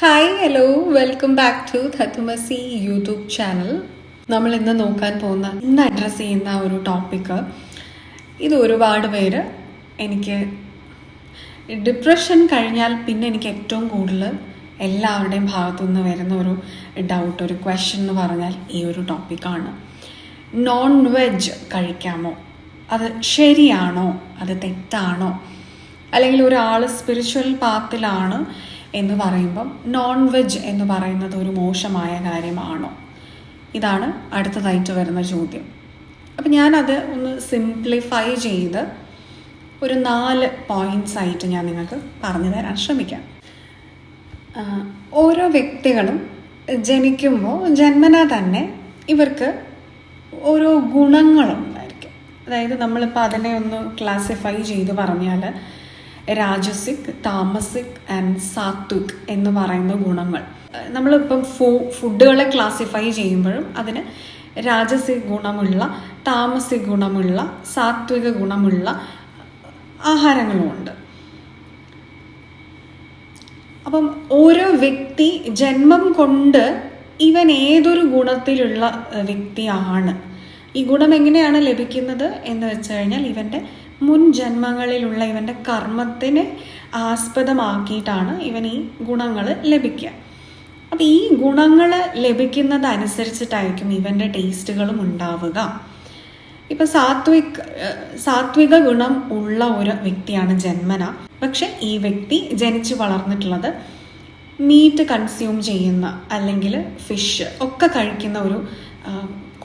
Hi hello welcome back to ധത്തുമസി YouTube channel നമ്മൾ ഇന്ന് നോക്കാൻ പോകുന്ന ഇന്ന് അഡ്രസ്സ് ചെയ്യുന്ന ഒരു ടോപ്പിക്ക് ഇത് ഒരുപാട് പേര് എനിക്ക് ഡിപ്രഷൻ കഴിഞ്ഞാൽ പിന്നെ എനിക്ക് ഏറ്റവും കൂടുതൽ എല്ലാവരുടെയും ഭാഗത്തു നിന്ന് വരുന്ന ഒരു ഡൗട്ട് ഒരു ക്വസ്റ്റ്യൻ എന്ന് പറഞ്ഞാൽ ഈ ഒരു ടോപ്പിക്കാണ് നോൺ വെജ് കഴിക്കാമോ? അത് ശരിയാണോ? അത് തെറ്റാണോ? അല്ലെങ്കിൽ ഒരാൾ സ്പിരിച്വൽ പാത്തിലാണ് എന്ന് പറയുമ്പം നോൺ വെജ് എന്ന് പറയുന്നത് ഒരു മോശമായ കാര്യമാണോ? ഇതാണ് അടുത്തതായിട്ട് വരുന്ന ചോദ്യം. അപ്പം ഞാനത് ഒന്ന് സിംപ്ലിഫൈ ചെയ്ത് ഒരു നാല് പോയിന്റ്സ് ആയിട്ട് ഞാൻ നിങ്ങൾക്ക് പറഞ്ഞു തരാൻ ശ്രമിക്കാം. ഓരോ വ്യക്തികളും ജനിക്കുമ്പോൾ ജന്മന തന്നെ ഇവർക്ക് ഓരോ ഗുണങ്ങളുണ്ടായിരിക്കും. അതായത് നമ്മളിപ്പോൾ അതിനെ ഒന്ന് ക്ലാസിഫൈ ചെയ്ത് പറഞ്ഞാൽ രാജസിക് താമസിക് ആൻഡ് സാത്വിക് എന്ന് പറയുന്ന ഗുണങ്ങൾ. നമ്മളിപ്പം ഫു ഫുഡുകളെ ക്ലാസിഫൈ ചെയ്യുമ്പോഴും അതിന് രാജസിക് ഗുണമുള്ള താമസിക് ഗുണമുള്ള സാത്വിക ഗുണമുള്ള ആഹാരങ്ങളുമുണ്ട് അപ്പം ഓരോ വ്യക്തി ജന്മം കൊണ്ട് ഇവൻ ഏതൊരു ഗുണത്തിലുള്ള വ്യക്തിയാണ്. ഈ ഗുണം എങ്ങനെയാണ് ലഭിക്കുന്നത് എന്ന് വെച്ച് കഴിഞ്ഞാൽ ഇവന്റെ മുൻ ജന്മങ്ങളിലുള്ള ഇവന്റെ കർമ്മത്തിനെ ആസ്പദമാക്കിയിട്ടാണ് ഇവൻ ഈ ഗുണങ്ങൾ ലഭിക്കുക. അപ്പം ഈ ഗുണങ്ങൾ ലഭിക്കുന്നത് അനുസരിച്ചിട്ടായിരിക്കും ഇവന്റെ ടേസ്റ്റുകളും ഉണ്ടാവുക. ഇപ്പം സാത്വിക് സാത്വിക ഗുണം ഉള്ള ഒരു വ്യക്തിയാണ് ജന്മന. പക്ഷെ ഈ വ്യക്തി ജനിച്ചു വളർന്നിട്ടുള്ളത് മീറ്റ് കൺസ്യൂം ചെയ്യുന്ന അല്ലെങ്കിൽ ഫിഷ് ഒക്കെ കഴിക്കുന്ന ഒരു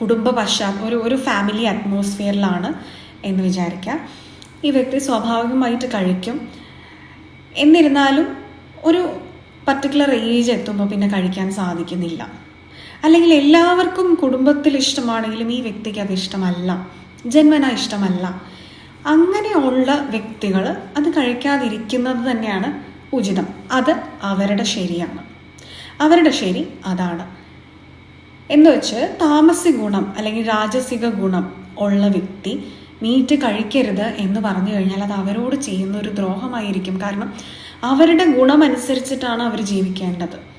കുടുംബ പശ്ചാത്തലം ഒരു ഒരു ഫാമിലി അറ്റ്മോസ്ഫിയറിലാണ് എന്ന് വിചാരിക്കാം. ഈ വ്യക്തി സ്വാഭാവികമായിട്ട് കഴിക്കും. എന്നിരുന്നാലും ഒരു പർട്ടിക്കുലർ ഏജ് എത്തുമ്പോൾ പിന്നെ കഴിക്കാൻ സാധിക്കുന്നില്ല. അല്ലെങ്കിൽ എല്ലാവർക്കും കുടുംബത്തിൽ ഇഷ്ടമാണെങ്കിലും ഈ വ്യക്തിക്ക് അത് ഇഷ്ടമല്ല. ജന്മന ഇഷ്ടമല്ല. അങ്ങനെയുള്ള വ്യക്തികൾ അത് കഴിക്കാതിരിക്കുന്നത് തന്നെയാണ് ഉചിതം. അത് അവരുടെ ശരിയാണ്. അവരുടെ ശരി അതാണ്. എന്ന് വെച്ച് താമസിക ഗുണം അല്ലെങ്കിൽ രാജസിക ഗുണം ഉള്ള വ്യക്തി മീറ്റ് കഴിക്കരുത് എന്ന് പറഞ്ഞു കഴിഞ്ഞാൽ അത് അവരോട് ചെയ്യുന്ന ഒരു ദ്രോഹമായിരിക്കും. കാരണം അവരുടെ ഗുണമനുസരിച്ചിട്ടാണ് അവർ ജീവിക്കേണ്ടത്.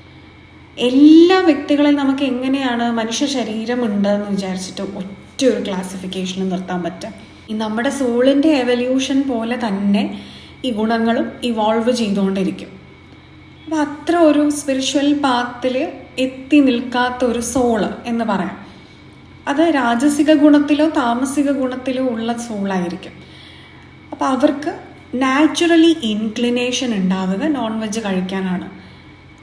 എല്ലാ വ്യക്തികളിൽ നമുക്ക് എങ്ങനെയാണ് മനുഷ്യ ശരീരമുണ്ട് എന്ന് വിചാരിച്ചിട്ട് ഒറ്റ ഒരു ക്ലാസിഫിക്കേഷന് നിർത്താൻ പറ്റുക? നമ്മുടെ സോളിന്റെ എവല്യൂഷൻ പോലെ തന്നെ ഈ ഗുണങ്ങളും ഇവോൾവ് ചെയ്തുകൊണ്ടിരിക്കും. അപ്പം അത്ര ഒരു സ്പിരിച്വൽ പാത്തിൽ എത്തി നിൽക്കാത്ത ഒരു സോൾ എന്ന് പറയാം. അത് രാജസിക ഗുണത്തിലോ താമസിക ഗുണത്തിലോ ഉള്ള സോളായിരിക്കും. അപ്പോൾ അവർക്ക് നാച്ചുറലി ഇൻക്ലിനേഷൻ ഉണ്ടാവുക നോൺ വെജ് കഴിക്കാനാണ്.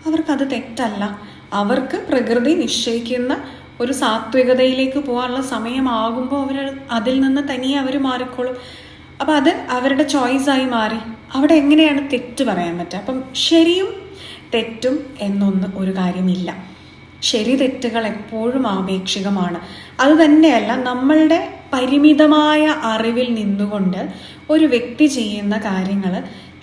അവർക്കത് തെറ്റല്ല. അവർക്ക് പ്രകൃതി നിശ്ചയിക്കുന്ന ഒരു സാത്വികതയിലേക്ക് പോകാനുള്ള സമയമാകുമ്പോൾ അവർ അതിൽ നിന്ന് തനിയെ അവർ മാറിക്കോളും. അപ്പം അത് അവരുടെ ചോയ്സായി മാറി. അവിടെ എങ്ങനെയാണ് തെറ്റ് പറയാൻ പറ്റുക? അപ്പം ശരിയും തെറ്റും എന്നൊന്ന് ഒരു കാര്യമില്ല. ശരി തെറ്റുകൾ എപ്പോഴും ആപേക്ഷികമാണ്. അത് തന്നെയല്ല നമ്മളുടെ പരിമിതമായ അറിവിൽ നിന്നുകൊണ്ട് ഒരു വ്യക്തി ചെയ്യുന്ന കാര്യങ്ങൾ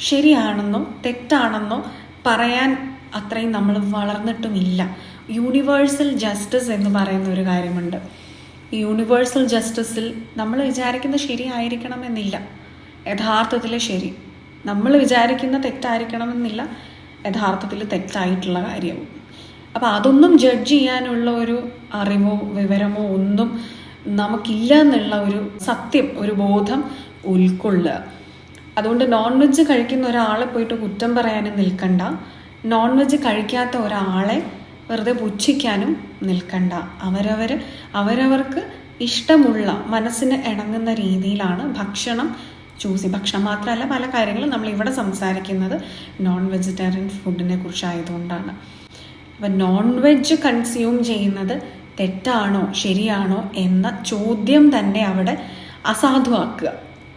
ശരിയാണെന്നോ തെറ്റാണെന്നോ പറയാൻ അത്രയും നമ്മൾ വളർന്നിട്ടുമില്ല. യൂണിവേഴ്സൽ ജസ്റ്റിസ് എന്ന് പറയുന്ന ഒരു കാര്യമുണ്ട്. യൂണിവേഴ്സൽ ജസ്റ്റിസിൽ നമ്മൾ വിചാരിക്കുന്ന ശരിയായിരിക്കണമെന്നില്ല. യഥാർത്ഥത്തിലെ ശരി. നമ്മൾ വിചാരിക്കുന്ന തെറ്റായിരിക്കണമെന്നില്ല. യഥാർത്ഥത്തിൽ തെറ്റായിട്ടുള്ള കാര്യവും. അപ്പോൾ അതൊന്നും ജഡ്ജ് ചെയ്യാനുള്ള ഒരു അറിവോ വിവരമോ ഒന്നും നമുക്കില്ല എന്നുള്ള ഒരു സത്യം ഒരു ബോധം ഉൾക്കൊള്ളുക. അതുകൊണ്ട് നോൺ വെജ് കഴിക്കുന്ന ഒരാളെ പോയിട്ട് കുറ്റം പറയാനും നിൽക്കണ്ട. നോൺ വെജ് കഴിക്കാത്ത ഒരാളെ വെറുതെ പുച്ഛിക്കാനും നിൽക്കണ്ട. അവരവർ അവരവർക്ക് ഇഷ്ടമുള്ള മനസ്സിന് ഇണങ്ങുന്ന രീതിയിലാണ് ഭക്ഷണം ചൂസ് ഭക്ഷണം മാത്രമല്ല പല കാര്യങ്ങളും നമ്മൾ ഇവിടെ സംസാരിക്കുന്നത് നോൺ വെജിറ്റേറിയൻ ഫുഡിനെ കുറിച്ചായതുകൊണ്ടാണ്. അപ്പം നോൺ വെജ് കൺസ്യൂം ചെയ്യുന്നത് തെറ്റാണോ ശരിയാണോ എന്ന ചോദ്യം തന്നെ അവിടെ അസാധുവാക്കുക.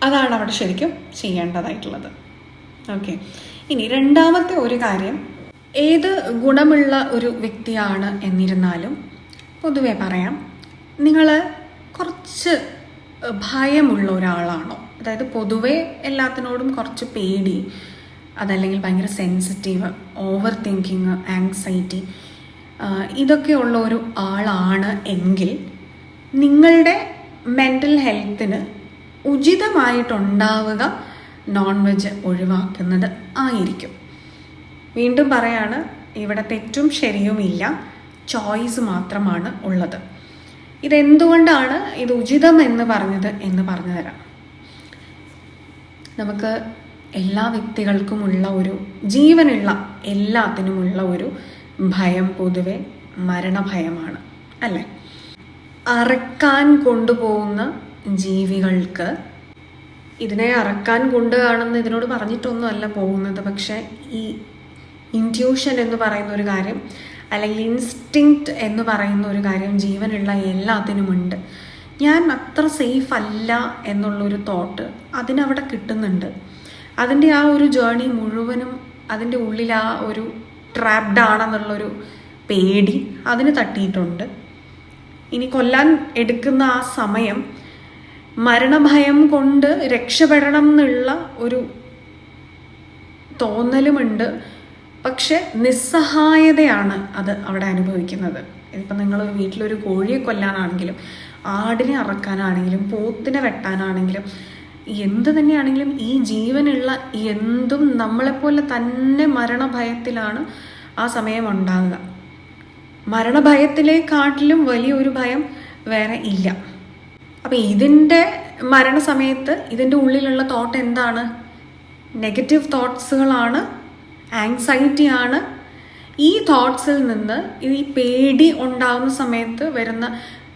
അതാണ് അവിടെ ശരിക്കും ചെയ്യേണ്ടതായിട്ടുള്ളത്. ഓക്കെ ഇനി രണ്ടാമത്തെ ഒരു കാര്യം ഏത് ഗുണമുള്ള ഒരു വ്യക്തിയാണ് എന്നിരുന്നാലും പൊതുവെ പറയാം നിങ്ങൾ കുറച്ച് ഭയമുള്ള ഒരാളാണോ? അതായത് പൊതുവെ എല്ലാത്തിനോടും കുറച്ച് പേടി അതല്ലെങ്കിൽ ഭയങ്കര സെൻസിറ്റീവ് ഓവർ തിങ്കിങ് ആങ്സൈറ്റി ഇതൊക്കെ ഉള്ള ഒരു ആളാണ് എങ്കിൽ നിങ്ങളുടെ മെന്റൽ ഹെൽത്തിന് ഉചിതമായിട്ടുണ്ടാവുക നോൺ വെജ് ഒഴിവാക്കുന്നത് ആയിരിക്കും. വീണ്ടും പറയാണ് ഇവിടെ തെറ്റും ശരിയും ഇല്ല ചോയ്സ് മാത്രമാണ് ഉള്ളത്. ഇതെന്തുകൊണ്ടാണ് ഇത് ഉചിതം എന്ന് പറഞ്ഞത് എന്ന് പറഞ്ഞു തരാം. നമുക്ക് എല്ലാ വ്യക്തികൾക്കുമുള്ള ഒരു ജീവനുള്ള എല്ലാത്തിനുമുള്ള ഒരു ഭയം പൊതുവെ മരണഭയമാണ് അല്ലേ? അറക്കാൻ കൊണ്ടുപോകുന്ന ജീവികൾക്ക് ഇതിനെ അറക്കാൻ കൊണ്ടുകാണെന്ന് ഇതിനോട് പറഞ്ഞിട്ടൊന്നുമല്ല പോകുന്നത് പക്ഷേ ഈ ഇന്റ്യൂഷൻ എന്ന് പറയുന്ന ഒരു കാര്യം അല്ലെങ്കിൽ ഇൻസ്റ്റിങ്ക്റ്റ് എന്ന് പറയുന്ന ഒരു കാര്യം ജീവനുള്ള എല്ലാത്തിനുമുണ്ട്. ഞാൻ അത്ര സേഫ് അല്ല എന്നുള്ളൊരു തോട്ട് അതിനവിടെ കിട്ടുന്നുണ്ട്. അതിന്റെ ആ ഒരു ജേണി മുഴുവനും അതിന്റെ ഉള്ളിൽ ആ ഒരു ട്രാപ്ഡ് ആണെന്നുള്ളൊരു പേടി അതിന് തട്ടിയിട്ടുണ്ട്. ഇനി കൊല്ലാൻ എടുക്കുന്ന ആ സമയം മരണഭയം കൊണ്ട് രക്ഷപ്പെടണം എന്നുള്ള ഒരു തോന്നലുമുണ്ട്. പക്ഷെ നിസ്സഹായതയാണ് അത് അവിടെ അനുഭവിക്കുന്നത്. ഇപ്പം നിങ്ങൾ വീട്ടിലൊരു കോഴിയെ കൊല്ലാനാണെങ്കിലും ആടിനെ അറക്കാനാണെങ്കിലും പോത്തിനെ വെട്ടാനാണെങ്കിലും എന്ത് തന്നെയാണെങ്കിലും ഈ ജീവനുള്ള എന്തും നമ്മളെപ്പോലെ തന്നെ മരണഭയത്തിലാണ് ആ സമയം ഉണ്ടാകുക മരണഭയത്തിലേക്കാട്ടിലും വലിയൊരു ഭയം വേറെ ഇല്ല. അപ്പം ഇതിന്റെ മരണസമയത്ത് ഇതിന്റെ ഉള്ളിലുള്ള തോട്ട് എന്താണ്? നെഗറ്റീവ് തോട്ട്സുകളാണ് ആങ്സൈറ്റി ആണ്. ഈ തോട്ട്സിൽ നിന്ന് ഈ പേടി ഉണ്ടാകുന്ന സമയത്ത് വരുന്ന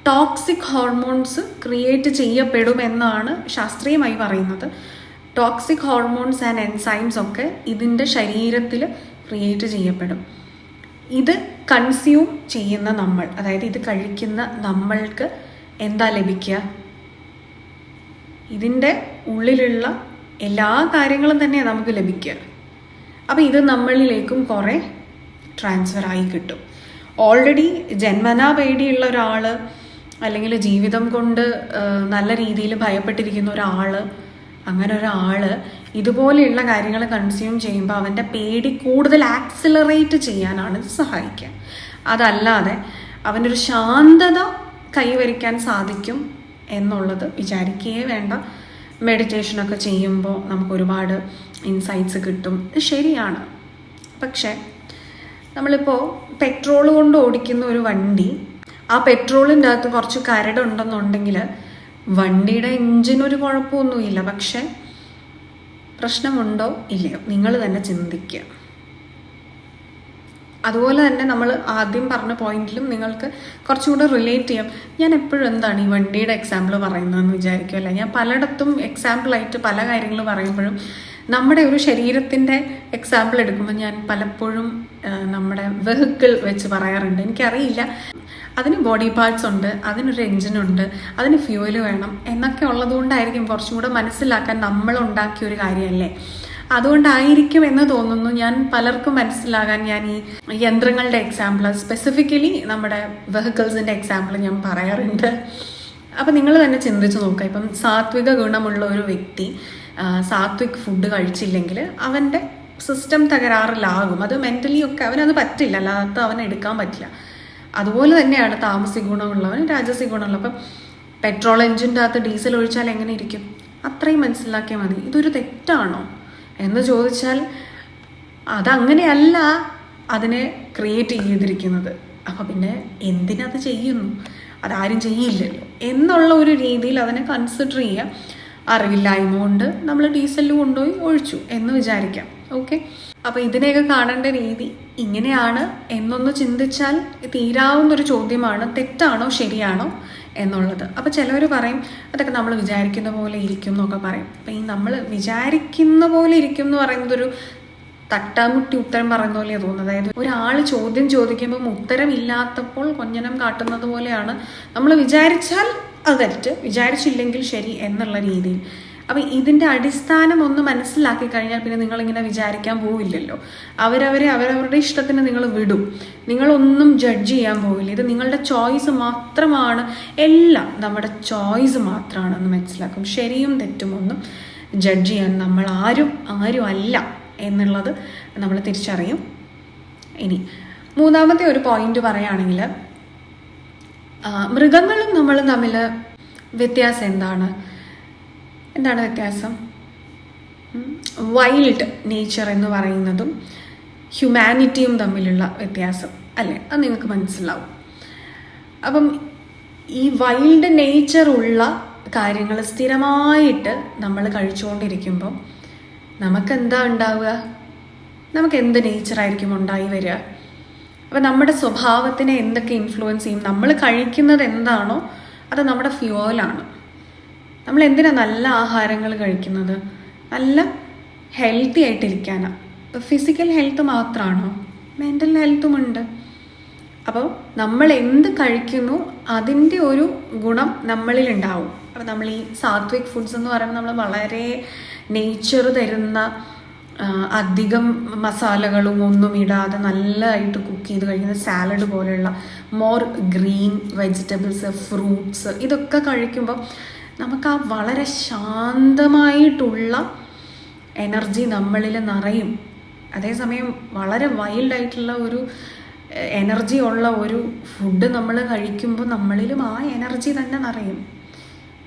ടോക്സിക് ഹോർമോൺസ് ക്രിയേറ്റ് ചെയ്യപ്പെടുമെന്നാണ് ശാസ്ത്രീയമായി പറയുന്നത്. ടോക്സിക് ഹോർമോൺസ് ആൻഡ് എൻസൈംസ് ഒക്കെ ഇതിന്റെ ശരീരത്തിൽ ക്രിയേറ്റ് ചെയ്യപ്പെടും. ഇത് കൺസ്യൂം ചെയ്യുന്ന നമ്മൾ അതായത് ഇത് കഴിക്കുന്ന നമ്മൾക്ക് എന്താ ലഭിക്കുക? ഇതിന്റെ ഉള്ളിലുള്ള എല്ലാ കാര്യങ്ങളും തന്നെ നമുക്ക് ലഭിക്കുക. അപ്പം ഇത് നമ്മളിലേക്കും കുറേ ട്രാൻസ്ഫർ ആയി കിട്ടും. ഓൾറെഡി ജന്മനാ പേടിയുള്ള ഒരാൾ അല്ലെങ്കിൽ ജീവിതം കൊണ്ട് നല്ല രീതിയിൽ ഭയപ്പെട്ടിരിക്കുന്ന ഒരാൾ അങ്ങനെ ഒരാൾ ഇതുപോലെയുള്ള കാര്യങ്ങൾ കൺസ്യൂം ചെയ്യുമ്പോൾ അവന്റെ പേടി കൂടുതൽ ആക്സിലറേറ്റ് ചെയ്യാനാണ് ഇത് സഹായിക്കുക. അതല്ലാതെ അവനൊരു ശാന്തത കൈവരിക്കാൻ സാധിക്കും എന്നുള്ളത് വിചാരിക്കുകയേ വേണ്ട. മെഡിറ്റേഷനൊക്കെ ചെയ്യുമ്പോൾ നമുക്ക് ഒരുപാട് ഇൻസൈറ്റ്സ് കിട്ടും. ഇത് ശരിയാണ്. പക്ഷേ നമ്മളിപ്പോൾ പെട്രോൾ കൊണ്ട് ഓടിക്കുന്ന ഒരു വണ്ടി ആ പെട്രോളിന്റെ അകത്ത് കുറച്ച് കരടുണ്ടെന്നുണ്ടെങ്കിൽ വണ്ടിയുടെ എഞ്ചിനൊരു കുഴപ്പമൊന്നുമില്ല. പക്ഷെ പ്രശ്നമുണ്ടോ? ഇല്ലയോ നിങ്ങൾ തന്നെ ചിന്തിക്കുക. അതുപോലെ തന്നെ നമ്മൾ ആദ്യം പറഞ്ഞ പോയിന്റിലും നിങ്ങൾക്ക് കുറച്ചുകൂടെ റിലേറ്റ് ചെയ്യാം. ഞാൻ എപ്പോഴും എന്താണ് ഈ വണ്ടിയുടെ എക്സാമ്പിൾ പറയുന്നതെന്ന് വിചാരിക്കുമല്ല ഞാൻ പലയിടത്തും എക്സാമ്പിളായിട്ട് പല കാര്യങ്ങൾ പറയുമ്പോഴും നമ്മുടെ ഒരു ശരീരത്തിന്റെ എക്സാമ്പിൾ എടുക്കുമ്പോൾ ഞാൻ പലപ്പോഴും നമ്മുടെ വെഹിക്കിൾ വെച്ച് പറയാറുണ്ട്. എനിക്കറിയില്ല. അതിന് ബോഡി പാർട്സ് ഉണ്ട് അതിനൊരു എഞ്ചിനുണ്ട് അതിന് ഫ്യൂവൽ വേണം എന്നൊക്കെ ഉള്ളതുകൊണ്ടായിരിക്കും കുറച്ചും കൂടെ മനസ്സിലാക്കാൻ നമ്മൾ ഉണ്ടാക്കിയ ഒരു കാര്യമല്ലേ. അതുകൊണ്ടായിരിക്കും എന്ന് തോന്നുന്നു ഞാൻ പലർക്കും മനസ്സിലാകാൻ ഞാൻ ഈ യന്ത്രങ്ങളുടെ എക്സാമ്പിൾ സ്പെസിഫിക്കലി നമ്മുടെ വെഹിക്കിൾസിന്റെ എക്സാമ്പിൾ ഞാൻ പറയാറുണ്ട്. അപ്പം നിങ്ങൾ തന്നെ ചിന്തിച്ച് നോക്കുക ഇപ്പം സാത്വിക ഗുണമുള്ള ഒരു വ്യക്തി സാത്വിക് ഫുഡ് കഴിച്ചില്ലെങ്കിൽ അവന്റെ സിസ്റ്റം തകരാറിലാകും. അത് മെന്റലി ഒക്കെ അവനത് പറ്റില്ല അല്ലാത്ത അവൻ എടുക്കാൻ പറ്റില്ല. അതുപോലെ തന്നെയാണ് താമസിക ഗുണമുള്ളവൻ രാജസി ഗുണമുള്ളവൻ അപ്പം പെട്രോൾ എഞ്ചിന്റെ അകത്ത് ഡീസൽ ഒഴിച്ചാൽ എങ്ങനെ ഇരിക്കും? അത്രയും മനസ്സിലാക്കിയാൽ മതി. ഇതൊരു തെറ്റാണോ? എന്ന് ചോദിച്ചാൽ അതങ്ങനെയല്ല അതിനെ ക്രിയേറ്റ് ചെയ്തിരിക്കുന്നത്. അപ്പം പിന്നെ എന്തിനത് ചെയ്യുന്നു? അതാരും ചെയ്യില്ലല്ലോ. എന്നുള്ള ഒരു രീതിയിൽ അതിനെ കൺസിഡർ ചെയ്യുക അറിവില്ലായ്മ കൊണ്ട് നമ്മൾ ഡീസലിൽ കൊണ്ടുപോയി ഒഴിച്ചു എന്ന് വിചാരിക്കാം. ഓക്കെ അപ്പോൾ ഇതിനെയൊക്കെ കാണേണ്ട രീതി ഇങ്ങനെയാണ് എന്നൊന്ന് ചിന്തിച്ചാൽ തീരാവുന്നൊരു ചോദ്യമാണ് തെറ്റാണോ ശരിയാണോ എന്നുള്ളത്. അപ്പോൾ ചിലവർ പറയും അതൊക്കെ നമ്മൾ വിചാരിക്കുന്ന പോലെ ഇരിക്കും എന്നൊക്കെ പറയും. അപ്പം ഈ നമ്മൾ വിചാരിക്കുന്ന പോലെ ഇരിക്കും എന്ന് പറയുന്നത് ഒരു തട്ടാമുട്ടി ഉത്തരം പറയുന്ന പോലെയാണ് തോന്നുന്നത്. അതായത് ഒരാൾ ചോദ്യം ചോദിക്കുമ്പം ഉത്തരമില്ലാത്തപ്പോൾ കൊഞ്ഞനം കാട്ടുന്നത് പോലെയാണ് നമ്മൾ വിചാരിച്ചാൽ അത് തെറ്റ് വിചാരിച്ചില്ലെങ്കിൽ ശരി എന്നുള്ള രീതിയിൽ. അപ്പം ഇതിന്റെ അടിസ്ഥാനം ഒന്ന് മനസ്സിലാക്കി കഴിഞ്ഞാൽ പിന്നെ നിങ്ങളിങ്ങനെ വിചാരിക്കാൻ പോവില്ലല്ലോ. അവരവരെ അവരവരുടെ ഇഷ്ടത്തിന് നിങ്ങൾ വിടും. നിങ്ങളൊന്നും ജഡ്ജ് ചെയ്യാൻ പോവില്ല. ഇത് നിങ്ങളുടെ ചോയ്സ് മാത്രമാണ്. എല്ലാം നമ്മുടെ ചോയ്സ് മാത്രമാണെന്ന് മനസ്സിലാക്കും. ശരിയും തെറ്റും ഒന്നും ജഡ്ജ് ചെയ്യാൻ നമ്മൾ ആരും ആരും അല്ല എന്നുള്ളത് നമ്മൾ തിരിച്ചറിയും. ഇനി മൂന്നാമത്തെ ഒരു പോയിന്റ് പറയുകയാണെങ്കിൽ മൃഗങ്ങളും നമ്മൾ തമ്മിൽ വ്യത്യാസം എന്താണ്? എന്താണ് വ്യത്യാസം? വൈൽഡ് നേച്ചർ എന്ന് പറയുന്നതും ഹ്യൂമാനിറ്റിയും തമ്മിലുള്ള വ്യത്യാസം അല്ലേ? അത് നിങ്ങൾക്ക് മനസ്സിലാവും. അപ്പം ഈ വൈൽഡ് നേച്ചർ ഉള്ള കാര്യങ്ങൾ സ്ഥിരമായിട്ട് നമ്മൾ കഴിച്ചുകൊണ്ടിരിക്കുമ്പം നമുക്ക് എന്താ ഉണ്ടാവുക? നമുക്ക് എന്ത് നേച്ചറായിരിക്കും ഉണ്ടായി വരിക? അപ്പം നമ്മുടെ സ്വഭാവത്തിനെ എന്തൊക്കെ ഇൻഫ്ലുവൻസ് ചെയ്യും? നമ്മൾ കഴിക്കുന്നത് എന്താണോ അത് നമ്മുടെ ഫ്യൂവലാണ് നമ്മൾ എന്തിനാ നല്ല ആഹാരങ്ങൾ കഴിക്കുന്നത്? നല്ല ഹെൽത്തി ആയിട്ടിരിക്കാനാണ് ഇപ്പോൾ ഫിസിക്കൽ ഹെൽത്ത് മാത്രമാണോ മെന്റൽ ഹെൽത്തും ഉണ്ട്. അപ്പോൾ നമ്മൾ എന്ത് കഴിക്കുന്നു അതിന്റെ ഒരു ഗുണം നമ്മളിൽ ഉണ്ടാവും അപ്പോൾ നമ്മൾ ഈ സാത്വിക് ഫുഡ്സ് എന്ന് പറയുമ്പോൾ നമ്മൾ വളരെ നേച്ചർ തരുന്ന അധികം മസാലകളും ഒന്നും ഇടാതെ നല്ലതായിട്ട് കുക്ക് ചെയ്ത് കഴിക്കുന്ന സാലഡ് പോലെയുള്ള മോർ ഗ്രീൻ വെജിറ്റബിൾസ് ഫ്രൂട്ട്സ് ഇതൊക്കെ കഴിക്കുമ്പോൾ നമുക്ക് ആ വളരെ ശാന്തമായിട്ടുള്ള എനർജി നമ്മളിൽ നിറയും. അതേസമയം വളരെ വൈൽഡായിട്ടുള്ള ഒരു എനർജി ഉള്ള ഒരു ഫുഡ് നമ്മൾ കഴിക്കുമ്പോൾ നമ്മളിലും ആ എനർജി തന്നെ നിറയും.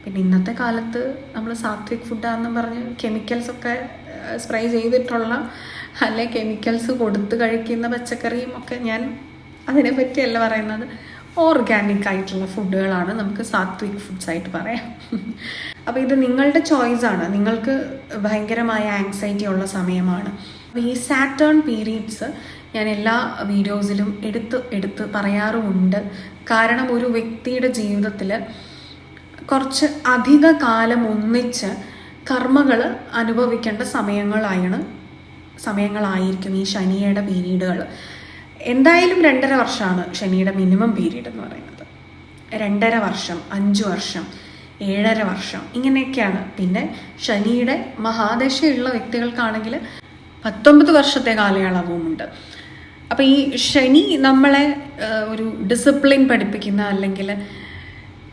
പിന്നെ ഇന്നത്തെ കാലത്ത് നമ്മൾ സാത്വിക് ഫുഡാന്ന് പറഞ്ഞ് കെമിക്കൽസ് ഒക്കെ സ്പ്രേ ചെയ്തിട്ടുള്ള അല്ലെ കെമിക്കൽസ് കൊടുത്ത് കഴിക്കുന്ന പച്ചക്കറിയും ഒക്കെ ഞാൻ അതിനെപ്പറ്റിയല്ല പറയുന്നത്. ഓർഗാനിക് ആയിട്ടുള്ള ഫുഡുകളാണ് നമുക്ക് സാത്വിക് ഫുഡ്സ് ആയിട്ട് പറയാം. അപ്പോൾ ഇത് നിങ്ങളുടെ ചോയ്സ് ആണ്. നിങ്ങൾക്ക് ഭയങ്കരമായ ആങ്സൈറ്റി ഉള്ള സമയമാണ്. അപ്പോൾ ഈ സാറ്റേൺ പീരീഡ്സ് ഞാൻ എല്ലാ വീഡിയോസിലും എടുത്ത് എടുത്ത് പറയാറുമുണ്ട്. കാരണം ഒരു വ്യക്തിയുടെ ജീവിതത്തിൽ കുറച്ച് അധിക കാലം ഒന്നിച്ച് കർമ്മകൾ അനുഭവിക്കേണ്ട സമയങ്ങളായാണ് സമയങ്ങളായിരിക്കും ഈ ശനിയുടെ പീരീഡുകൾ എന്തായാലും രണ്ടര വർഷമാണ് ശനിയുടെ മിനിമം പീരീഡ് എന്ന് പറയുന്നത്. രണ്ടര വർഷം അഞ്ച് വർഷം ഏഴര വർഷം ഇങ്ങനെയൊക്കെയാണ്. പിന്നെ ശനിയുടെ മഹാദശയുള്ള വ്യക്തികൾക്കാണെങ്കിൽ പത്തൊമ്പത് വർഷത്തെ കാലയളവുമുണ്ട്. അപ്പം ഈ ശനി നമ്മളെ ഒരു ഡിസിപ്ലിൻ പഠിപ്പിക്കുന്ന അല്ലെങ്കിൽ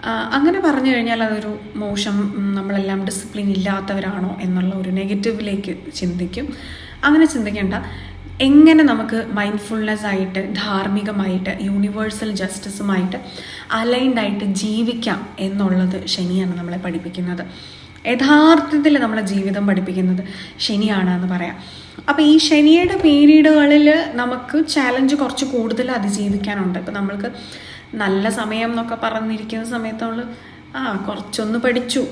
അങ്ങനെ പറഞ്ഞു കഴിഞ്ഞാൽ അതൊരു മോശം നമ്മളെല്ലാം ഡിസിപ്ലിൻ ഇല്ലാത്തവരാണോ എന്നുള്ള ഒരു നെഗറ്റീവിലേക്ക് ചിന്തിക്കും. അങ്ങനെ ചിന്തിക്കേണ്ട. എങ്ങനെ നമുക്ക് മൈൻഡ്ഫുൾനെസ് ആയിട്ട് ധാർമ്മികമായിട്ട് യൂണിവേഴ്സൽ ജസ്റ്റിസുമായിട്ട് അലൈൻഡ് ആയിട്ട് ജീവിക്കാം എന്നുള്ളത് ശനിയാണ് നമ്മളെ പഠിപ്പിക്കുന്നത്. യഥാർത്ഥത്തിൽ നമ്മളെ ജീവിതം പഠിപ്പിക്കുന്നത് ശനിയാണ് എന്ന് പറയാം. അപ്പോൾ ഈ ശനിയുടെ പീരീഡുകളിൽ നമുക്ക് ചാലഞ്ച് കുറച്ച് കൂടുതൽ അതിജീവിക്കാനുണ്ട്. ഇപ്പം നമ്മൾക്ക് നല്ല സമയം എന്നൊക്കെ പറഞ്ഞിരിക്കുന്ന സമയത്ത് നമ്മൾ ആ കുറച്ചൊന്ന് പഠിച്ചു.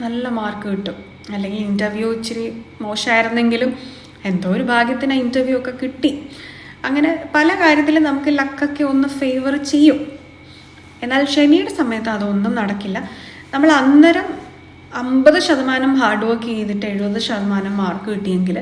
നല്ല മാർക്ക് കിട്ടും. അല്ലെങ്കിൽ ഇന്റർവ്യൂ ഇച്ചിരി മോശമായിരുന്നെങ്കിലും എന്തോ ഒരു ഭാഗ്യത്തിന് ഇന്റർവ്യൂ ഒക്കെ കിട്ടി. അങ്ങനെ പല കാര്യത്തിലും നമുക്ക് ലക്കൊക്കെ ഒന്ന് ഫേവർ ചെയ്യും. എന്നാൽ ശനിയുടെ സമയത്ത് അതൊന്നും നടക്കില്ല. നമ്മൾ അന്നേരം അമ്പത് ശതമാനം ഹാർഡ് വർക്ക് ചെയ്തിട്ട് എഴുപത് ശതമാനം മാർക്ക് കിട്ടിയെങ്കിൽ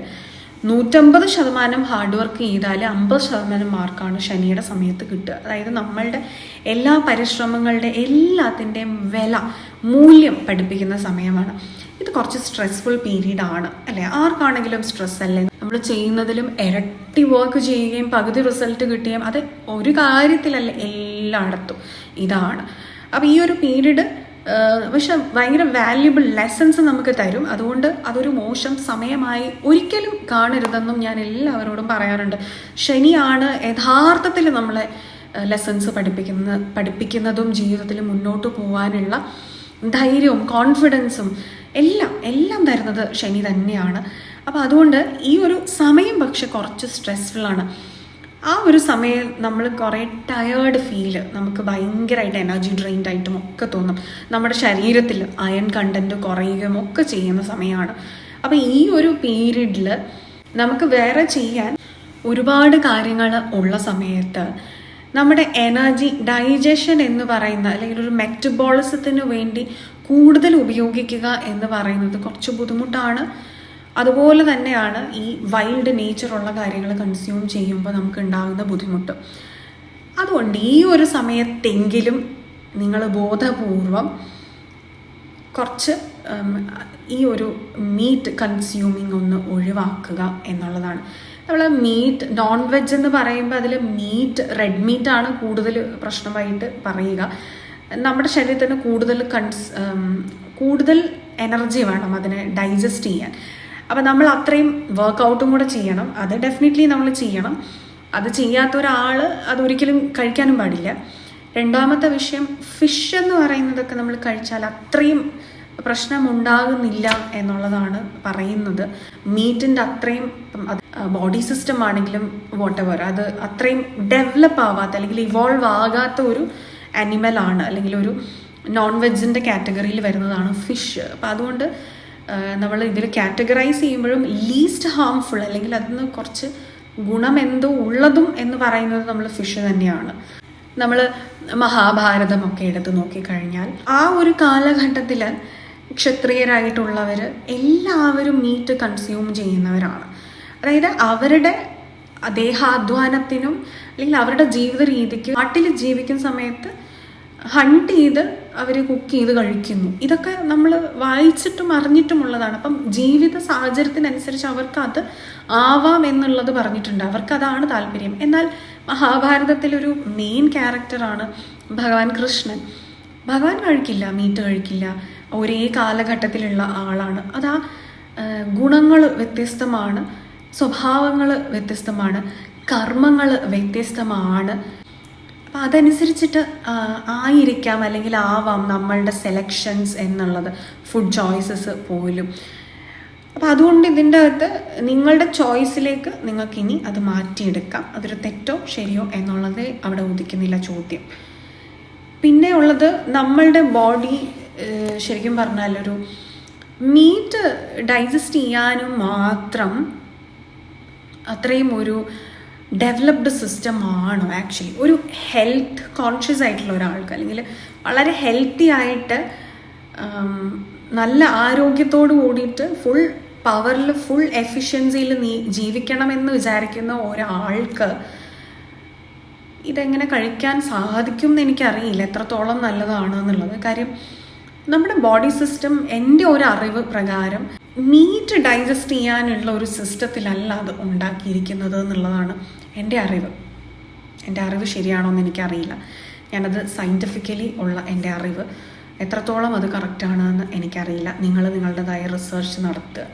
നൂറ്റമ്പത് ശതമാനം ഹാർഡ് വർക്ക് ചെയ്താൽ അമ്പത് ശതമാനം മാർക്കാണ് ശനിയുടെ സമയത്ത് കിട്ടുക. അതായത് നമ്മളുടെ എല്ലാ പരിശ്രമങ്ങളുടെ എല്ലാത്തിന്റെയും വില മൂല്യം പഠിപ്പിക്കുന്ന സമയമാണ്. ഇത് കുറച്ച് സ്ട്രെസ്ഫുൾ പീരീഡ് ആണ് അല്ലേ? ആർക്കാണെങ്കിലും സ്ട്രെസ് അല്ലേ? നമ്മൾ ചെയ്യുന്നതിലും ഇരട്ടി വർക്ക് ചെയ്യുകയും പകുതി റിസൾട്ട് കിട്ടുകയും അത് ഒരു കാര്യത്തിലല്ല എല്ലായിടത്തും ഇതാണ്. അപ്പോൾ ഈ ഒരു പീരീഡ് പക്ഷെ ഭയങ്കര വാല്യുബിൾ ലെസൺസ് നമുക്ക് തരും. അതുകൊണ്ട് അതൊരു മോശം സമയമായി ഒരിക്കലും കാണരുതെന്നും ഞാൻ എല്ലാവരോടും പറയാറുണ്ട്. ശനിയാണ് യഥാർത്ഥത്തിൽ നമ്മളെ ലെസൺസ് പഠിപ്പിക്കുന്ന പഠിപ്പിക്കുന്നതും ജീവിതത്തിൽ മുന്നോട്ട് പോകാനുള്ള ധൈര്യവും കോൺഫിഡൻസും എല്ലാം എല്ലാം തരുന്നത് ശനി തന്നെയാണ്. അപ്പോൾ അതുകൊണ്ട് ഈ ഒരു സമയം പക്ഷെ കുറച്ച് സ്ട്രെസ്ഫുള്ളാണ് ആ ഒരു സമയം നമ്മൾ കുറേ ടയേർഡ് ഫീൽ നമുക്ക് ഭയങ്കരമായിട്ട് എനർജി ഡ്രെയിൻഡ് ആയിട്ടും ഒക്കെ തോന്നും. നമ്മുടെ ശരീരത്തിൽ അയൺ കണ്ടന്റ് കുറയുകയും ഒക്കെ ചെയ്യുന്ന സമയമാണ്. അപ്പോൾ ഈ ഒരു പീരീഡിൽ നമുക്ക് വേറെ ചെയ്യാൻ ഒരുപാട് കാര്യങ്ങൾ ഉള്ള സമയത്ത് നമ്മുടെ എനർജി ഡൈജഷൻ എന്ന് പറയുന്ന അല്ലെങ്കിൽ ഒരു മെറ്റബോളിസത്തിന് വേണ്ടി കൂടുതൽ ഉപയോഗിക്കുക എന്ന് പറയുന്നത് കുറച്ച് ബുദ്ധിമുട്ടാണ്. അതുപോലെ തന്നെയാണ് ഈ വൈൽഡ് നേച്ചറുള്ള കാര്യങ്ങൾ കൺസ്യൂം ചെയ്യുമ്പോൾ നമുക്ക് ഉണ്ടാകുന്ന ബുദ്ധിമുട്ട്. അതുകൊണ്ട് ഈ ഒരു സമയത്തെങ്കിലും നിങ്ങൾ ബോധപൂർവം കുറച്ച് ഈ ഒരു മീറ്റ് കൺസ്യൂമിങ് ഒന്ന് ഒഴിവാക്കുക എന്നുള്ളതാണ്. നമ്മൾ മീറ്റ് നോൺ വെജ് എന്ന് പറയുമ്പോൾ അതിൽ മീറ്റ് റെഡ് മീറ്റ് ആണ് കൂടുതൽ പ്രശ്നമായിട്ട് പറയുക. നമ്മുടെ ശരീരത്തിന് കൂടുതൽ കൺസ് കൂടുതൽ എനർജി വേണം അതിനെ ഡൈജസ്റ്റ് ചെയ്യാൻ. അപ്പം നമ്മൾ അത്രയും വർക്കൗട്ടും കൂടെ ചെയ്യണം. അത് ഡെഫിനറ്റ്ലി നമ്മൾ ചെയ്യണം. അത് ചെയ്യാത്ത ഒരാൾ അതൊരിക്കലും കഴിക്കാനും പാടില്ല. രണ്ടാമത്തെ വിഷയം ഫിഷ് എന്ന് പറയുന്നതൊക്കെ നമ്മൾ കഴിച്ചാൽ അത്രയും പ്രശ്നമുണ്ടാകുന്നില്ല എന്നുള്ളതാണ് പറയുന്നത്. മീറ്റിന്റെ അത്രയും അത് ബോഡി സിസ്റ്റം ആണെങ്കിലും വോട്ടെവർ അത് അത്രയും ഡെവലപ്പ് ആവാത്ത അല്ലെങ്കിൽ ഇവോൾവ് ആകാത്ത ഒരു ആനിമലാണ് അല്ലെങ്കിൽ ഒരു നോൺ വെജിന്റെ കാറ്റഗറിയിൽ വരുന്നതാണ് ഫിഷ് അപ്പം അതുകൊണ്ട് നമ്മൾ ഇതിൽ കാറ്റഗറൈസ് ചെയ്യുമ്പോഴും ലീസ്റ്റ് ഹാംഫുൾ അല്ലെങ്കിൽ അതിന് കുറച്ച് ഗുണം എന്തോ ഉള്ളതും എന്ന് പറയുന്നത് നമ്മൾ ഫിഷ് തന്നെയാണ്. നമ്മൾ മഹാഭാരതമൊക്കെ എടുത്ത് നോക്കിക്കഴിഞ്ഞാൽ ആ ഒരു കാലഘട്ടത്തിൽ ക്ഷത്രിയരായിട്ടുള്ളവർ എല്ലാവരും മീറ്റ് കൺസ്യൂം ചെയ്യുന്നവരാണ്. അതായത് അവരുടെ ദേഹാധ്വാനത്തിനും അല്ലെങ്കിൽ അവരുടെ ജീവിത രീതിക്കും നാട്ടിൽ ജീവിക്കുന്ന സമയത്ത് ഹണ്ട് ചെയ്ത് അവർ കുക്ക് ചെയ്ത് കഴിക്കുന്നു. ഇതൊക്കെ നമ്മൾ വായിച്ചിട്ടും അറിഞ്ഞിട്ടുമുള്ളതാണ് അപ്പം ജീവിത സാഹചര്യത്തിനനുസരിച്ച് അവർക്ക് അത് ആവാം എന്നുള്ളത് പറഞ്ഞിട്ടുണ്ട്. അവർക്ക് അതാണ് താല്പര്യം. എന്നാൽ മഹാഭാരതത്തിലൊരു മെയിൻ ക്യാരക്ടറാണ് ഭഗവാൻ കൃഷ്ണൻ. ഭഗവാൻ കഴിക്കില്ല മീറ്റ് കഴിക്കില്ല. ഒരേ കാലഘട്ടത്തിലുള്ള ആളാണ്. അതാ ഗുണങ്ങൾ വ്യത്യസ്തമാണ്. സ്വഭാവങ്ങൾ വ്യത്യസ്തമാണ് കർമ്മങ്ങൾ വ്യത്യസ്തമാണ്. അപ്പം അതനുസരിച്ചിട്ട് ആയിരിക്കാം അല്ലെങ്കിൽ ആവാം നമ്മളുടെ സെലക്ഷൻസ് എന്നുള്ളത് ഫുഡ് ചോയ്സസ് പോലും. അപ്പം അതുകൊണ്ട് ഇതിന്റെ അകത്ത് നിങ്ങളുടെ ചോയ്സിലേക്ക് നിങ്ങൾക്കിനി അത് മാറ്റിയെടുക്കാം. അതൊരു തെറ്റോ ശരിയോ എന്നുള്ളത് അവിടെ ഉദിക്കുന്നില്ല ചോദ്യം. പിന്നെ ഉള്ളത് നമ്മളുടെ ബോഡി ശരിക്കും പറഞ്ഞാൽ ഒരു മീറ്റ് ഡൈജസ്റ്റ് ചെയ്യാനും മാത്രം അത്രയും ഒരു ഡെവലപ്ഡ് സിസ്റ്റം ആണോ ആക്ച്വലി ഒരു ഹെൽത്ത് കോൺഷ്യസ് ആയിട്ടുള്ള ഒരാൾക്ക് അല്ലെങ്കിൽ വളരെ ഹെൽത്തി ആയിട്ട് നല്ല ആരോഗ്യത്തോട് കൂടിയിട്ട് ഫുൾ പവറിൽ ഫുൾ എഫിഷ്യൻസിയിൽ നീ ജീവിക്കണമെന്ന് വിചാരിക്കുന്ന ഒരാൾക്ക് ഇതെങ്ങനെ കഴിക്കാൻ സാധിക്കും എന്ന് എനിക്കറിയില്ല. എത്രത്തോളം നല്ലതാണ് എന്നുള്ളത് കാര്യം നമ്മുടെ ബോഡി സിസ്റ്റം എന്റെ ഒരു അറിവ് പ്രകാരം മീറ്റ് ഡൈജസ്റ്റ് ചെയ്യാനുള്ള ഒരു സിസ്റ്റത്തിലല്ല അത് ഉണ്ടാക്കിയിരിക്കുന്നത് എന്നുള്ളതാണ് എന്റെ അറിവ്. എന്റെ അറിവ് ശരിയാണോ എന്ന് എനിക്കറിയില്ല. ഞാനത് സയന്റിഫിക്കലി ഉള്ള എന്റെ അറിവ്. എത്രത്തോളം അത് കറക്റ്റാണ് എന്ന് എനിക്കറിയില്ല. നിങ്ങൾ നിങ്ങളുടേതായ റിസർച്ച് നടത്തുക.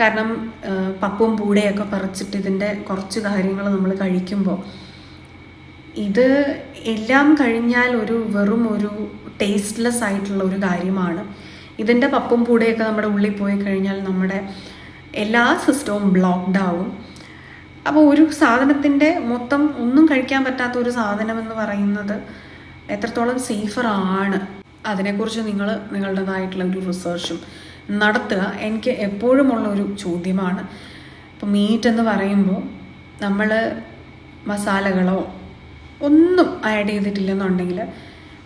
കാരണം പപ്പും പൂടയൊക്കെ പറിച്ചിട്ട് ഇതിന്റെ കുറച്ച് കാര്യങ്ങൾ നമ്മൾ കഴിക്കുമ്പോൾ ഇത് എല്ലാം കഴിഞ്ഞാൽ ഒരു വെറും ഒരു ടേസ്റ്റ്ലെസ് ആയിട്ടുള്ള ഒരു കാര്യമാണ്. ഇതിന്റെ പപ്പും പൂടെയൊക്കെ നമ്മുടെ ഉള്ളിൽ പോയി കഴിഞ്ഞാൽ നമ്മുടെ എല്ലാ സിസ്റ്റവും ബ്ലോക്ക്ഡ് ആവും. അപ്പോൾ ഒരു സാധനത്തിന്റെ മൊത്തം ഒന്നും കഴിക്കാൻ പറ്റാത്ത ഒരു സാധനം എന്ന് പറയുന്നത് എത്രത്തോളം സേഫർ ആണ്. അതിനെക്കുറിച്ച് നിങ്ങൾ നിങ്ങളുടേതായിട്ടുള്ള ഒരു റിസർച്ചും നടത്തുക. എനിക്ക് എപ്പോഴുമുള്ള ഒരു ചോദ്യമാണ്. ഇപ്പോൾ മീറ്റ് എന്ന് പറയുമ്പോൾ നമ്മൾ മസാലകളോ ഒന്നും ആഡ് ചെയ്തിട്ടില്ലെന്നുണ്ടെങ്കിൽ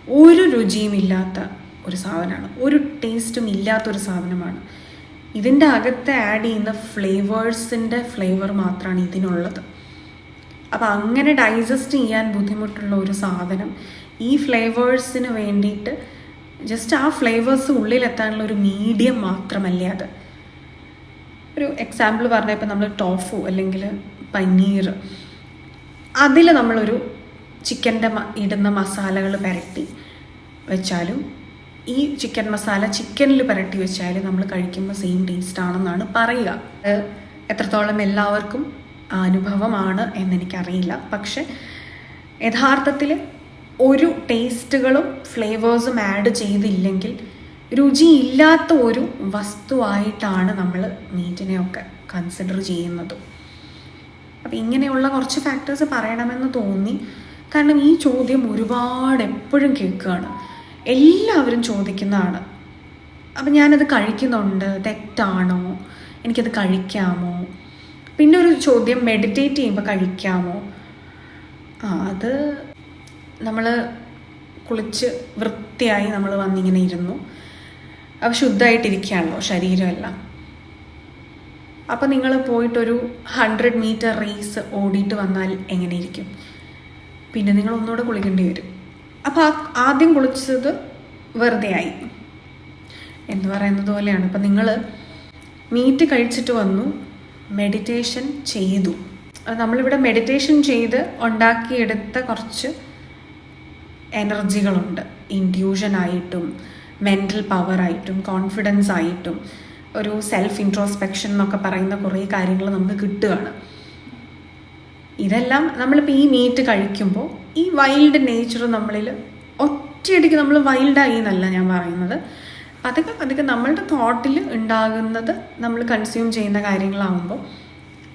ഒരു രുചിയും ഇല്ലാത്ത ഒരു സാധനമാണ്. ഒരു ടേസ്റ്റും ഇല്ലാത്തൊരു സാധനമാണ്. ഇതിന്റെ അകത്ത് ആഡ് ചെയ്യുന്ന ഫ്ലേവേഴ്സിന്റെ ഫ്ലേവർ മാത്രമാണ് ഇതിനുള്ളത്. അപ്പോൾ അങ്ങനെ ഡൈജസ്റ്റ് ചെയ്യാൻ ബുദ്ധിമുട്ടുള്ള ഒരു സാധനം ഈ ഫ്ലേവേഴ്സിന് വേണ്ടിയിട്ട് ജസ്റ്റ് ആ ഫ്ലേവേഴ്സ് ഉള്ളിലെത്താനുള്ള ഒരു മീഡിയം മാത്രമല്ലേ അത്. ഒരു എക്സാമ്പിൾ പറഞ്ഞാൽ ഇപ്പം നമ്മൾ ടോഫു അല്ലെങ്കിൽ പനീർ. അതിൽ നമ്മളൊരു ചിക്കന്റെ ഇടുന്ന മസാലകൾ പുരട്ടി വെച്ചാലും ഈ ചിക്കൻ മസാല ചിക്കനിൽ പുരട്ടി വെച്ചാൽ നമ്മൾ കഴിക്കുമ്പോൾ സെയിം ടേസ്റ്റ് ആണെന്നാണ് പറയുക എത്രത്തോളം എല്ലാവർക്കും അനുഭവമാണ് എന്നെനിക്കറിയില്ല. പക്ഷെ യഥാർത്ഥത്തിൽ ഒരു ടേസ്റ്റുകളും ഫ്ലേവേഴ്സും ആഡ് ചെയ്തില്ലെങ്കിൽ രുചിയില്ലാത്ത ഒരു വസ്തുവായിട്ടാണ് നമ്മൾ മീറ്റിനെയൊക്കെ കൺസിഡർ ചെയ്യുന്നത്. അപ്പം ഇങ്ങനെയുള്ള കുറച്ച് ഫാക്ടേഴ്സ് പറയണമെന്ന് തോന്നി. കാരണം ഈ ചോദ്യം ഒരുപാട് എപ്പോഴും കേൾക്കുകയാണ്. എല്ലാവരും ചോദിക്കുന്നതാണ്. അപ്പം ഞാനത് കഴിക്കുന്നുണ്ട് തെറ്റാണോ? എനിക്കത് കഴിക്കാമോ? പിന്നെ ഒരു ചോദ്യം മെഡിറ്റേറ്റ് ചെയ്യുമ്പോൾ കഴിക്കാമോ? ആ അത് നമ്മൾ കുളിച്ച് വൃത്തിയായി നമ്മൾ വന്നിങ്ങനെ ഇരുന്നു. അപ്പോൾ ശുദ്ധമായിട്ടിരിക്കുകയാണല്ലോ ശരീരമെല്ലാം. അപ്പോൾ നിങ്ങൾ പോയിട്ടൊരു ഹൺഡ്രഡ് മീറ്റർ റേസ് ഓടിയിട്ട് വന്നാൽ എങ്ങനെയിരിക്കും പിന്നെ നിങ്ങൾ ഒന്നുകൂടെ കുളിക്കേണ്ടി വരും. അപ്പോൾ ആദ്യം കുളിച്ചത് വെറുതെ ആയി എന്ന് പറയുന്നത് പോലെയാണ്. അപ്പം നിങ്ങൾ മീറ്റ് കഴിച്ചിട്ട് വന്നു മെഡിറ്റേഷൻ ചെയ്തു. നമ്മളിവിടെ മെഡിറ്റേഷൻ ചെയ്ത് ഉണ്ടാക്കിയെടുത്ത കുറച്ച് എനർജികളുണ്ട്. ഇൻഡ്യൂഷൻ ആയിട്ടും മെന്റൽ പവറായിട്ടും കോൺഫിഡൻസ് ആയിട്ടും ഒരു സെൽഫ് ഇൻട്രോസ്പെക്ഷൻ എന്നൊക്കെ പറയുന്ന കുറേ കാര്യങ്ങൾ നമുക്ക് കിട്ടുകയാണ്. ഇതെല്ലാം നമ്മളിപ്പോൾ ഈ മീറ്റ് കഴിക്കുമ്പോൾ ഈ വൈൽഡ് നേച്ചർ നമ്മളിൽ ഒറ്റയടിക്ക് നമ്മൾ വൈൽഡായി എന്നല്ല ഞാൻ പറയുന്നത്. പതുക്കെ പതുക്കെ നമ്മളുടെ തോട്ടിൽ ഉണ്ടാകുന്നത് നമ്മൾ കൺസ്യൂം ചെയ്യുന്ന കാര്യങ്ങളാകുമ്പോൾ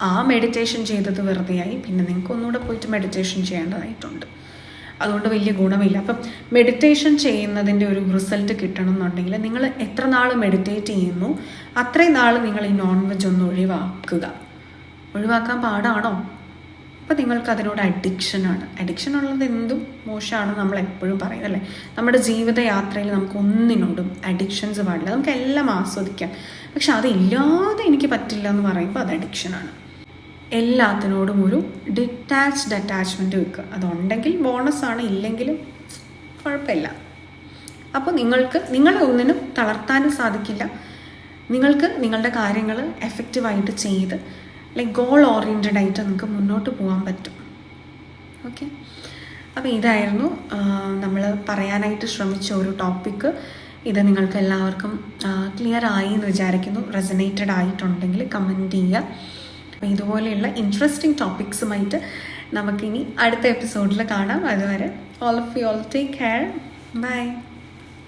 ആ മെഡിറ്റേഷൻ ചെയ്തത് വെറുതെയായി. പിന്നെ നിങ്ങൾക്ക് ഒന്നുകൂടെ പോയിട്ട് മെഡിറ്റേഷൻ ചെയ്യേണ്ടതായിട്ടുണ്ട്. അതുകൊണ്ട് വലിയ ഗുണമില്ല. അപ്പം മെഡിറ്റേഷൻ ചെയ്യുന്നതിന്റെ ഒരു റിസൾട്ട് കിട്ടണം എന്നുണ്ടെങ്കിൽ നിങ്ങൾ എത്ര നാൾ മെഡിറ്റേറ്റ് ചെയ്യുന്നു അത്രയും നാൾ നിങ്ങൾ ഈ നോൺ വെജ് ഒന്ന് ഒഴിവാക്കുക. ഒഴിവാക്കാൻ പാടാണോ? അപ്പോൾ നിങ്ങൾക്ക് അതിനോട് അഡിക്ഷനാണ് അഡിക്ഷൻ ഉള്ളത് എന്തും മോശമാണ് നമ്മൾ എപ്പോഴും പറയുന്നത് അല്ലേ? നമ്മുടെ ജീവിതയാത്രയിൽ നമുക്ക് ഒന്നിനോടും അഡിക്ഷൻസ് പാടില്ല. നമുക്ക് എല്ലാം ആസ്വദിക്കാം. പക്ഷെ അതില്ലാതെ എനിക്ക് പറ്റില്ല എന്ന് പറയുമ്പോൾ അത് അഡിക്ഷനാണ് എല്ലാത്തിനോടും ഒരു ഡിറ്റാച്ച്ഡ് അറ്റാച്ച്മെന്റ് വെക്കുക. അതുണ്ടെങ്കിൽ ബോണസാണ് ഇല്ലെങ്കിലും കുഴപ്പമില്ല. അപ്പോൾ നിങ്ങൾക്ക് നിങ്ങളെ ഒന്നിനും തളർത്താനും സാധിക്കില്ല. നിങ്ങൾക്ക് നിങ്ങളുടെ കാര്യങ്ങൾ എഫക്റ്റീവായിട്ട് ചെയ്ത് ലൈക്ക് ഗോൾ ഓറിയന്റഡ് ആയിട്ട് നമുക്ക് മുന്നോട്ട് പോകാൻ പറ്റും. ഓക്കെ അപ്പോൾ ഇതായിരുന്നു നമ്മൾ പറയാനായിട്ട് ശ്രമിച്ച ഒരു ടോപ്പിക്ക് ഇത് നിങ്ങൾക്ക് എല്ലാവർക്കും ക്ലിയർ ആയി എന്ന് വിചാരിക്കുന്നു. റെസനേറ്റഡ് ആയിട്ടുണ്ടെങ്കിൽ കമന്റ് ചെയ്യുക. അപ്പോൾ ഇതുപോലെയുള്ള ഇൻട്രസ്റ്റിംഗ് ടോപ്പിക്സുമായിട്ട് നമുക്കിനി അടുത്ത എപ്പിസോഡിൽ കാണാം. അതുവരെ all of you all take care bye